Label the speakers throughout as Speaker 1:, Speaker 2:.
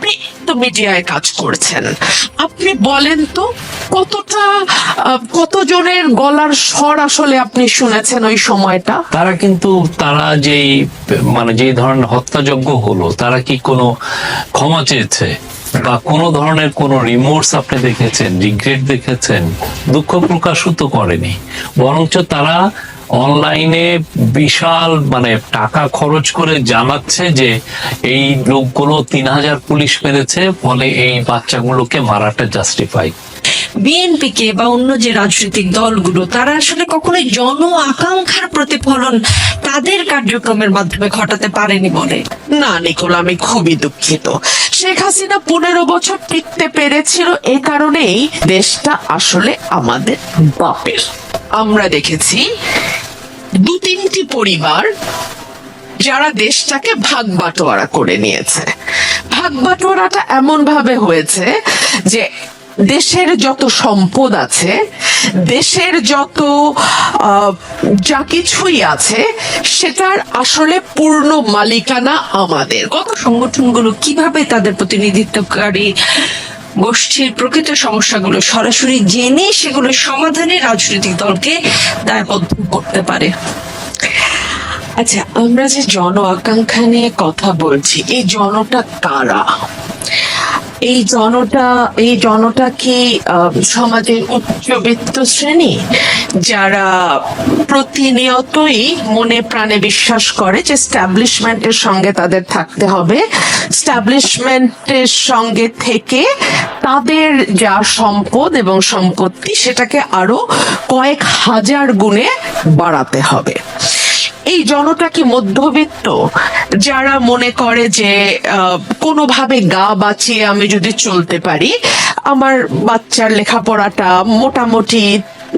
Speaker 1: আপনি তো মিডিয়ায় কাজ করছেন। আপনি বলেন তো, কতটা কতজনের গলার স্বর আসলে আপনি শুনেছেন ওই সময়টা?
Speaker 2: তারা কিন্তু, তারা যেই মানে যেই ধরনের হত্যাযজ্ঞ হলো, তারা কি কোনো ক্ষমা চেয়েছে? বা কোনো ধরনের কোনো রিমোর্স আপনি দেখেছেন, রিগ্রেট দেখেছেন? দুঃখ প্রকাশও তো করেনি। বরঞ্চ তারা অনলাইনে বিশাল মানে টাকা খরচ করে জানাচ্ছে যে এই লোকগুলো তিন হাজার পুলিশ মেরেছে ফলে এই বাচ্চাগুলোকে মারাটা জাস্টিফাই
Speaker 3: বিএনপিকে বা অন্য যে রাজনৈতিক দলগুলো তারা আসলে কখনোই জন আকাঙ্ক্ষার প্রতিফলন তাদের কার্যক্রমের মাধ্যমে ঘটাতে পারেনি বলে।
Speaker 1: না নিকোল আমি খুবই দুঃখিত। শেখ হাসিনা পনেরো বছর টিকতে পেরেছিল এ কারণেই দেশটা আসলে আমাদের বাপের। আমরা দেখেছি দু তিনটি পরিবার যারা দেশটাকে ভাগ বাটোয়ারা করে নিয়েছে। ভাগ বাটোয়ারাটা এমন ভাবে হয়েছে যে দেশের যত সম্পদ আছে, দেশের যত যা কিছুই আছে, সেটার আসলে পূর্ণ মালিকানা আমাদের।
Speaker 3: গত সংগঠনগুলো কীভাবে তাদের প্রতিনিধিত্বকারী গোষ্ঠীর প্রকৃত সমস্যাগুলো সরাসরি জেনে সেগুলো সমাধানে রাজনৈতিক দলকে দায়বদ্ধ করতে পারে।
Speaker 1: আচ্ছা আমরা যে জন আকাঙ্ক্ষা নিয়ে কথা বলছি, এই জনটা কারা? এই জনটা এই জনটা কি সমাজের উচ্চবিত্ত শ্রেণি? যারা প্রতিনিয়তই মনে প্রাণে বিশ্বাস করে যে স্ট্যাবলিশমেন্টের সঙ্গে তাদের থাকতে হবে। স্ট্যাবলিশমেন্টের সঙ্গে থেকে তাদের যা সম্পদ এবং সম্পত্তি, সেটাকে আরও কয়েক হাজার গুণে বাড়াতে হবে। এই জনতা কি মধ্যবিত্ত? যারা মনে করে যে কোনোভাবে গা বাঁচিয়ে আমি যদি চলতে পারি, আমার বাচ্চার লেখাপড়াটা মোটামুটি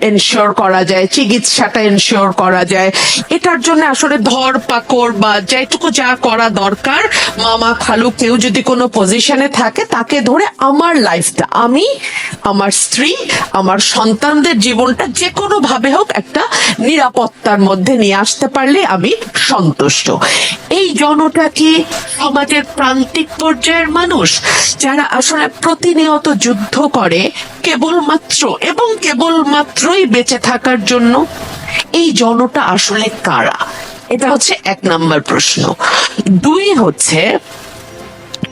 Speaker 1: এনশিওর করা যায়, চিকিৎসাটা এনশিওর করা যায়। এটার জন্য আসলে ধর, পাকড় বা যেটুকু যা করা দরকার, মামা খালু, কেউ যদি কোনো পজিশনে থাকে, তাকে ধরে আমার লাইফটা আমি, আমার স্ত্রী, আমার সন্তানদের জীবনটা যে কোনো ভাবে হোক একটা নিরাপত্তার মধ্যে নিয়ে আসতে পারলে আমি সন্তুষ্ট। এই জনটা কি সমাজের প্রান্তিক পর্যায়ের মানুষ? যারা আসলে প্রতিনিয়ত যুদ্ধ করে, কেবলমাত্র এবং কেবলমাত্রই বেঁচে থাকার জন্য এই জনটা আসলে কারা? এটা হচ্ছে এক নাম্বার প্রশ্ন। দুই হচ্ছে,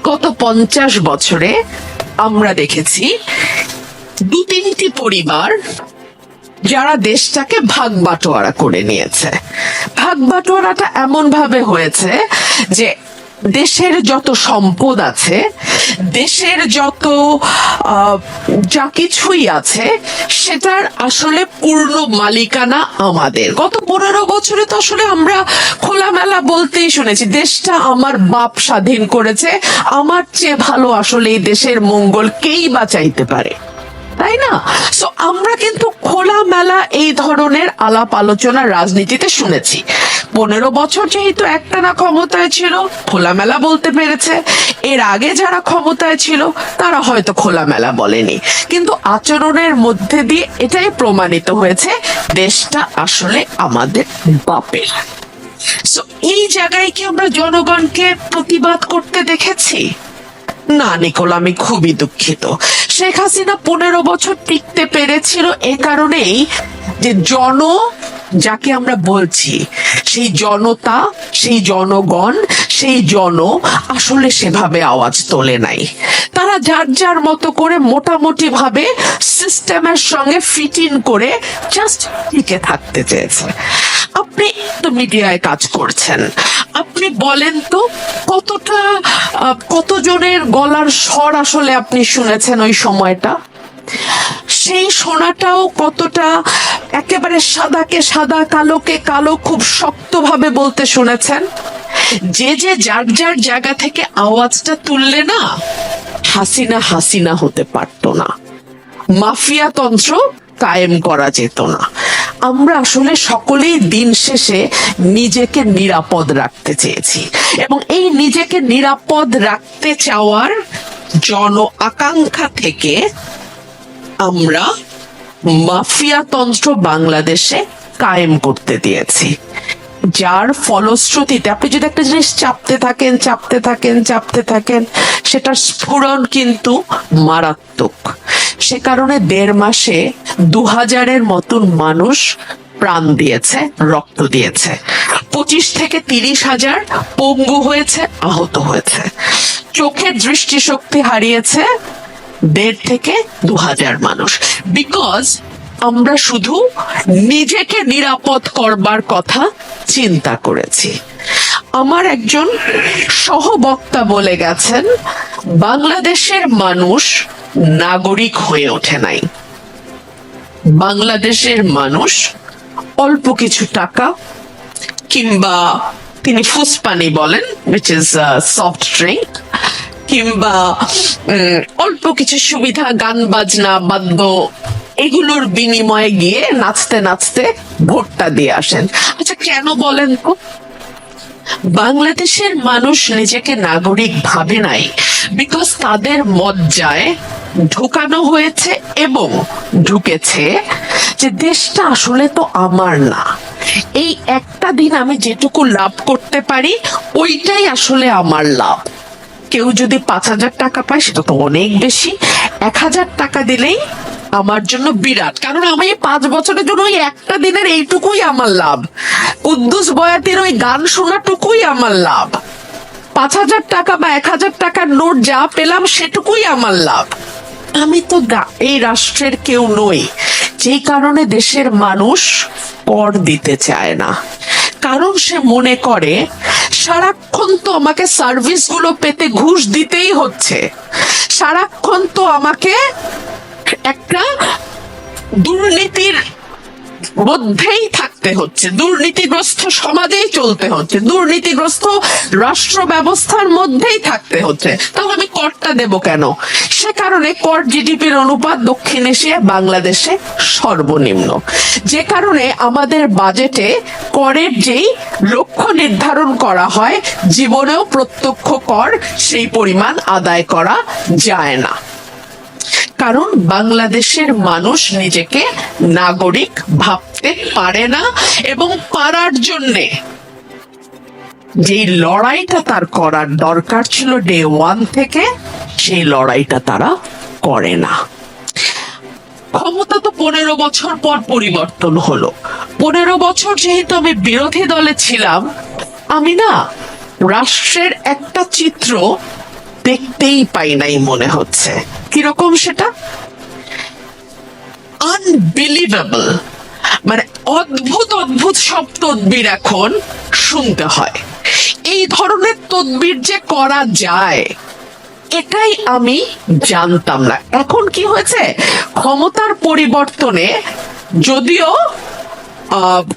Speaker 1: গত পঞ্চাশ বছরে আমরা দেখেছি দু তিনটি পরিবার যারা দেশটাকে ভাগ বাটোয়ারা করে নিয়েছে। ভাগ বাটোয়ারাটা এমন ভাবে হয়েছে যে দেশের যত সম্পদ আছে, দেশের যত যা কিছুই আছে, সেটার আসলে পূর্ণ মালিকানা আমাদের। গত পনেরো বছরে তো আসলে আমরা খোলামেলা বলতেই শুনেছি, দেশটা আমার বাপ স্বাধীন করেছে, আমার চেয়ে ভালো আসলে এই দেশের মঙ্গল কেই বা চাইতে পারে। তাই না? সো আমরা কিন্তু খোলামেলা এই ধরনের আলাপ আলোচনা রাজনীতিতে শুনেছি। পনেরো বছর যেহেতু একটানা ক্ষমতায় ছিল, খোলামেলা বলতে পেরেছে। এর আগে যারা ক্ষমতায় ছিল, তারা হয়তো খোলামেলা বলেনি। কিন্তু আচরণের মধ্যে দিয়ে এটাই প্রমাণিত হয়েছে, দেশটা আসলে আমাদের বাপের। এই জায়গায় কি আমরা জনগণকে প্রতিবাদ করতে দেখেছি? না, নিকোল, আমি খুবই দুঃখিত। শেখ হাসিনা পনেরো বছর টিকতে পেরেছিল এ কারণেই যে জন, যাকে আমরা বলছি, সেই জনতা, সেই জনগণ, সেই জন আসলে সেভাবে আওয়াজ তোলে নাই। তারা যার যার মতো করে মোটামুটি ভাবে সিস্টেমের সঙ্গে ফিট ইন করে জাস্ট টিকে থাকতে চেয়েছে। আপনি তো মিডিয়ায় কাজ করছেন। আপনি বলেন তো, কতটা কতজনের গলার স্বর আসলে আপনি শুনেছেন ওই সময়টা? সেই শোনাটাও কতটা একেবারে সাদাকে সাদা, কালোকে কালো খুব শক্তভাবে বলতে শুনেছেন? যে যে যার যার জায়গা থেকে আওয়াজটা তুললে না, হাসিনা হাসিনা হতে পারতো না। মাফিয়া তন্ত্র কায়েম করা যেত না। আমরা আসলে সকলেই দিন শেষে নিজেকে নিরাপদ রাখতে চেয়েছি। এবং এই নিজেকে নিরাপদ রাখতে চাওয়ার জন আকাঙ্ক্ষা থেকে আমরা মাফিয়া তন্ত্র বাংলাদেশে কায়েম করতে দিয়েছি। যার ফলশ্রুতিতে, আপনি যদি একটা জিনিস চাপতে থাকেন চাপতে থাকেন চাপতে থাকেন, সেটার স্ফুরণ কিন্তু মারাত্মক। সে কারণে দেড় মাসে দু হাজারের মতন মানুষ প্রাণ দিয়েছে, রক্ত দিয়েছে। পঁচিশ থেকে তিরিশ হাজার পঙ্গু হয়েছে, আহত হয়েছে। চোখের দৃষ্টিশক্তি হারিয়েছে দেড় থেকে দু হাজার মানুষ। বিকজ আমরা শুধু নিজেকে নিরাপদ করবার কথা চিন্তা করেছি। আমার একজন সহবক্তা বলে গেছেন, বাংলাদেশের মানুষ নাগরিক হয়ে ওঠে নাই। বাংলাদেশের মানুষ অল্প কিছু টাকা কিংবা তিনি ফুসপানি বলেন উইচ ইজ সফট ড্রিঙ্ক কিংবা অল্প কিছু সুবিধা, গান, বাজনা, বাদ্য, এগুলোর বিনিময়ে গিয়ে নাচতে নাচতে ভোটটা দিয়ে আসেন। আচ্ছা কেন বলেন তো? বাংলাদেশের মানুষ নিজেকে নাগরিক ভাবে নাই বিকজ তাদের মজ্জায় ঢুকানো হয়েছে এবং ঢুকেছে যে দেশটা আসলে তো আমার না। এই একটা দিন আমি যেটুকু লাভ করতে পারি, ওইটাই আসলে আমার লাভ। কেউ যদি পাঁচ হাজার টাকা পায়, সেটা তো অনেক বেশি। এক হাজার টাকা দিলেই আমার জন্য বিরাট। কারণ আমি পাঁচ বছরের জন্য ওই একটা দিনের এইটুকুই আমার লাভ। কুদ্দুস বয়াতির ওই গান শোনাটুকুই আমার লাভ। পাঁচ হাজার টাকা বা এক হাজার টাকার নোট যা পেলাম, সেটুকুই আমার লাভ। আমি তো এই রাষ্ট্রের কেউ নই। যেই কারণে দেশের মানুষ কর দিতে চায় না। কারণ সে মনে করে সারাক্ষণ তো আমাকে সার্ভিসগুলো পেতে ঘুষ দিতেই হচ্ছে। সারাক্ষণ তো আমাকে একটা দুর্নীতির মধ্যেই থাকতে হচ্ছে, দুর্নীতিগ্রস্ত সমাজেই চলতে হচ্ছে, দুর্নীতিগ্রস্ত রাষ্ট্র ব্যবস্থার মধ্যেই থাকতে হচ্ছে। তাহলে আমি করটা দেব কেন? সে কারণে কর জিডিপির অনুপাত দক্ষিণ এশিয়া, বাংলাদেশে সর্বনিম্ন। যে কারণে আমাদের বাজেটে করের যেই লক্ষ্য নির্ধারণ করা হয়, জীবনেও প্রত্যক্ষ কর সেই পরিমাণ আদায় করা যায় না। কারণ বাংলাদেশের মানুষ নিজেকে নাগরিক ভাবতে পারে না এবং পারার জন্যে। যেই লড়াইটা তার করার দরকার ছিল ডে ওয়ান থেকে, সেই লড়াইটা তারা করে না। ক্ষমতা তো পনেরো বছর পর পরিবর্তন হলো। পনেরো বছর যেহেতু আমি বিরোধী দলে ছিলাম, আমি না রাষ্ট্রের একটা চিত্র দেখতেই পাই নাই মনে হচ্ছে। কীরকম সেটা? আনবিলিভেবল মানে অদ্ভুত অদ্ভুত সব তদবির এখন শুনতে হয়। এই ধরনের তদবির যে করা যায়, এটাই আমি জানতাম না। এখন কি হয়েছে? ক্ষমতার পরিবর্তনে যদিও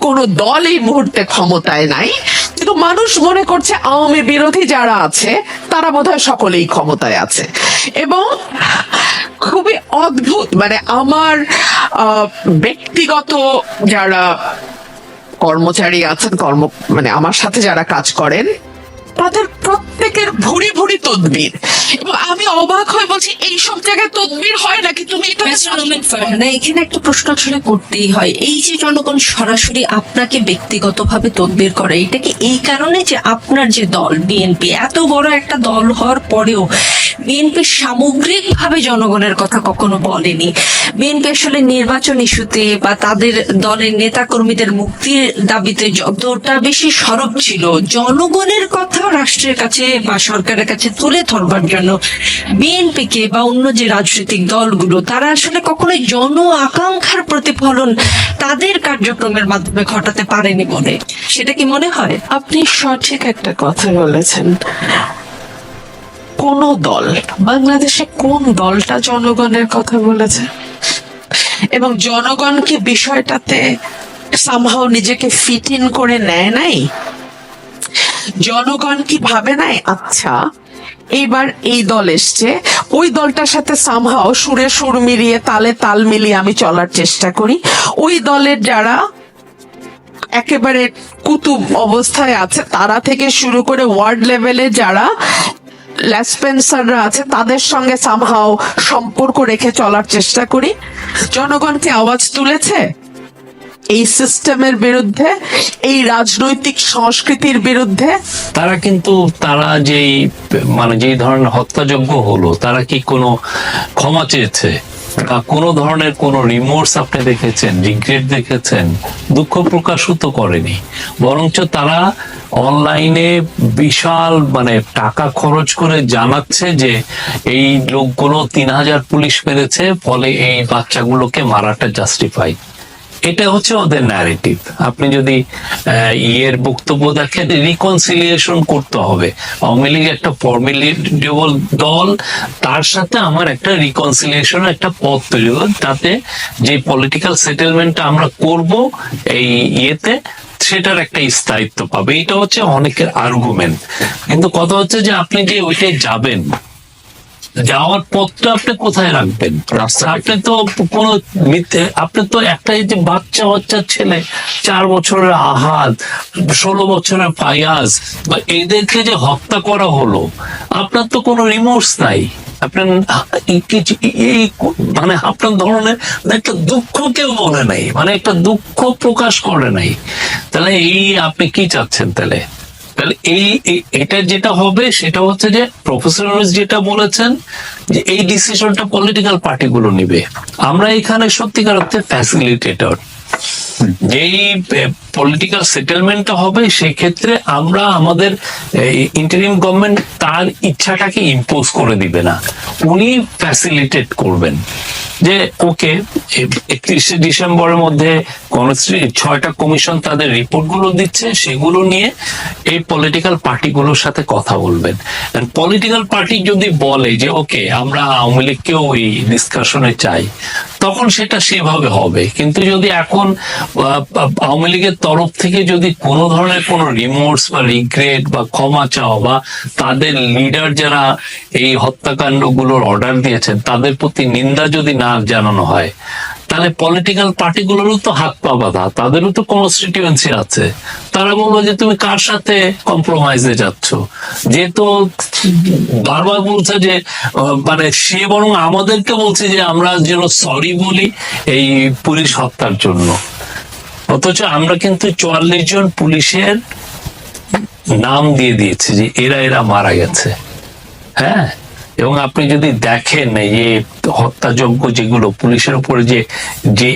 Speaker 1: কোন দল এই মুহূর্তে ক্ষমতায় নাই কিন্তু মানুষ মনে করছে আওয়ামী বিরোধী যারা আছে, তারা বোধহয় সকলেই ক্ষমতায় আছে। এবং খুবই অদ্ভুত মানে আমার ব্যক্তিগত যারা কর্মচারী আছেন, কর্ম মানে আমার সাথে যারা কাজ করেন, তাদের প্রত্যেকের ভুরি ভুরি তদবির। এবং আমি অবাক হয়ে বলছি এই সব জায়গায় তদবির হয় নাকি? তুমি এটা
Speaker 3: না এখানে একটা প্রশ্ন আসলে করতেই হয়। এই যে জনগণ সরাসরি আপনাকে ব্যক্তিগতভাবে তদবির করে এটা কি এই কারণে যে আপনার যে দল বিএনপি এত বড় একটা দল হওয়ার পরেও বিএনপি সামগ্রিকভাবে জনগণের কথা কখনো বলেনি? বিএনপি আসলে নির্বাচন ইস্যুতে বা তাদের দলের নেতা কর্মীদের মুক্তির দাবিতে যতটা বেশি সরব ছিল। জনগণের কথা রাষ্ট্রের কাছে বা সরকারের কাছে তুলে ধরবার জন্য বিএনপিকে বা অন্য যে রাজনৈতিক দলগুলো, তারা আসলে কখনোই জন আকাঙ্ক্ষার প্রতিফলন তাদের কার্যক্রমের মাধ্যমে ঘটাতে পারেনি বলে। সেটা কি মনে হয়?
Speaker 1: আপনি সঠিক একটা কথা বলেছেন। কোন দল, বাংলাদেশে কোন দলটা জনগণের কথা বলেছে? এবং জনগণকে বিষয়টাতে সামহাও নিজেকে ফিট ইন করে নেয় নাই? জনগণ কি ভাবে নাই? আচ্ছা এইবার এই দল এসছে। ওই দলটার সাথে সামহাও সুরে সুর মিলিয়ে, তালে তাল মিলিয়ে আমি চলার চেষ্টা করি। ওই দলের যারা একেবারে কুতুব অবস্থায় আছে, তারা থেকে শুরু করে ওয়ার্ড লেভেলে যারা ল্যাসপেন্সাররা আছে, তাদের সঙ্গে সামহাও সম্পর্ক রেখে চলার চেষ্টা করি। জনগণকে আওয়াজ তুলেছে? এই সিস্টেমের বিরুদ্ধে, এই রাজনৈতিক সংস্কৃতির বিরুদ্ধে?
Speaker 2: তারা কিন্তু, তারা যেই মানে যেই ধরনের হত্যাযজ্ঞ হলো, তারা কি কোনো ক্ষমা চেয়েছে? বা কোনো ধরনের কোনো রিমোর্স আপনি দেখেছেন রিগ্রেট দেখেছেন? দুঃখ প্রকাশও তো করেনি। বরঞ্চ তারা অনলাইনে বিশাল মানে টাকা খরচ করে জানাচ্ছে যে এই লোকগুলো তিন হাজার পুলিশ মেরেছে, ফলে এই বাচ্চাগুলোকে মারাটা জাস্টিফাই এটা হচ্ছে ওদের ন্যারেটিভ আপনি যদি ইয়ের বক্তব্য দেখেন রিকনসিলিয়েশন করতে হবে। আওয়ামী লীগ একটা ফর্মিলেবল দল, তার সাথে আমার একটা রিকনসিলিয়েশন একটা পথ তৈরি হবে। তাতে যে পলিটিক্যাল সেটেলমেন্টটা আমরা করব এই ইয়েতে, সেটার একটা স্থায়িত্ব পাবে। এটা হচ্ছে অনেকের আর্গুমেন্ট কিন্তু কথা হচ্ছে যে আপনি যে ওইটাই যাবেন যাওয়ার পথটা আপনি কোথায় রাখবেন? আপনি তো কোনো মিথ্যে আপনি তো একটা যে বাচ্চা বাচ্চা ছেলে চার বছরের আহাত ষোলো বছরের ফায়াজ বা এদেরকে যে হত্যা করা হলো আপনার তো কোনো রিমোর্স নাই। আপনার এই মানে আপনার ধরনের একটা দুঃখ কেউ বলে নাই মানে একটা দুঃখ প্রকাশ করে নাই। তাহলে এই আপনি কি চাচ্ছেন তাহলে? তাহলে এই এটা যেটা হবে সেটা হচ্ছে যে প্রফেসর যেটা বলেছেন যে এই ডিসিশনটা পলিটিক্যাল পার্টিগুলো নিবে। আমরা এখানে সত্যিকার অর্থে ফ্যাসিলিটেটর যেই পলিটিক্যাল সেটেলমেন্টটা হবে সেক্ষেত্রে আমরা আমাদের ইন্টারিম গভর্নমেন্ট তার ইচ্ছাটাকে ইম্পোজ করে দিবে না। উনি ফ্যাসিলিটেট করবেন যে, ওকে, একত্রিশে ডিসেম্বরের মধ্যে ছয়টা কমিশন তাদের রিপোর্টগুলো দিচ্ছে, সেগুলো নিয়ে এই পলিটিক্যাল পার্টিগুলোর সাথে কথা বলবেন। পলিটিক্যাল পার্টি যদি বলে যে, ওকে, আমরা আওয়ামী লীগকেও ওই ডিসকাশনে চাই, তখন সেটা সেভাবে হবে। কিন্তু যদি এখন আওয়ামী লীগের তরফ থেকে যদি কোনো ধরনের কোনো রিমোর্স বা রিগ্রেট বা ক্ষমা চাওয়া বা তাদের লিডার যারা এই হত্যাকাণ্ডগুলোর অর্ডার দিয়েছেন, তাদের প্রতি নিন্দা যদি না জানানো হয়, তাহলে পলিটিক্যাল পার্টিগুলোরও তো হাত পা বাঁধা, তাদেরও তো কনস্টিটিউয়েন্সি আছে। তারা বলব যে, তুমি কার সাথে কম্প্রোমাইজে যাচ্ছ? যেহেতু বারবার বলছে যে মানে সে বরং আমাদেরকে বলছে যে, আমরা যেন সরি বলি এই পুলিশ হত্যার জন্য। অথচ আমরা কিন্তু চুয়াল্লিশ জন পুলিশের নাম দিয়ে দিয়েছি যে এরা এরা মারা গেছে। হ্যাঁ? এবং আপনি যদি দেখেন এই হত্যাযজ্ঞ যেগুলো, পুলিশের উপরে যে যে